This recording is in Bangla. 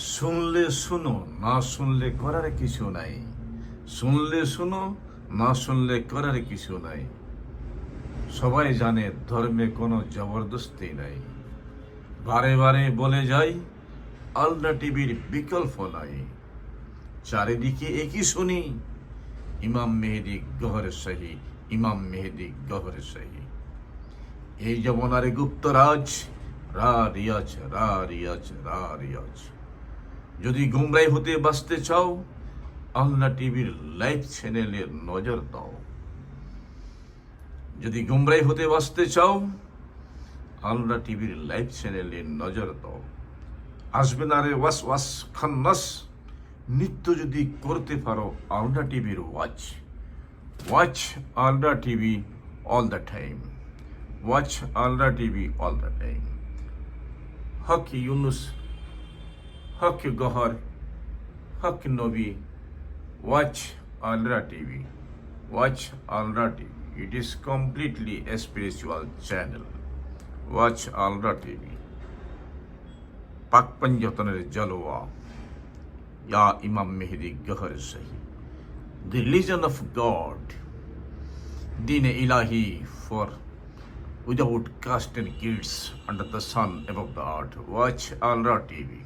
শুনলে শুনো, না শুনলে করার কিছু নাই। শুনলে শুনো, না শুনলে করার কিছু নাই। সবাই জানে ধর্মে কোনো জবরদস্তি নাই। বারে বারে বলে যাই, আলনা টিভির বিকল্প নাই। চারিদিকে একই শুনি, ইমাম মেহেদি গহরে শাহী, ইমাম মেহেদি গহরে শাহী। এই যমনার গুপ্তরাজ, রা রিয়াজ রা রিয়াজ রা রিয়াজ। যদি গুমরাই হতে বাঁচতে চাও আল্লাহ টিভির লাইভ চ্যানেলে নজর দাও। যদি গুমরাই হতে বাঁচতে চাও আল্লাহ টিভির লাইভ চ্যানেলে নজর দাও। আসবে না রে ওয়াস ওয়াস খান্নাস। নিত্য যদি করতে পারো আলডা টিভির watch. Watch Alra TV all the time. Watch Alra TV all the time. হক ইউনুস হক গহর হক নবী watch আলডা TV watch আলডা TV it is completely a spiritual channel watch আলডা TV পাক পঞ্জতনের জলোয়া ইয়া ইমাম মেহেদি গহর সহি the religion of God, Deen Ilahi for without caste and kids under the sun above the earth. Watch Alra TV.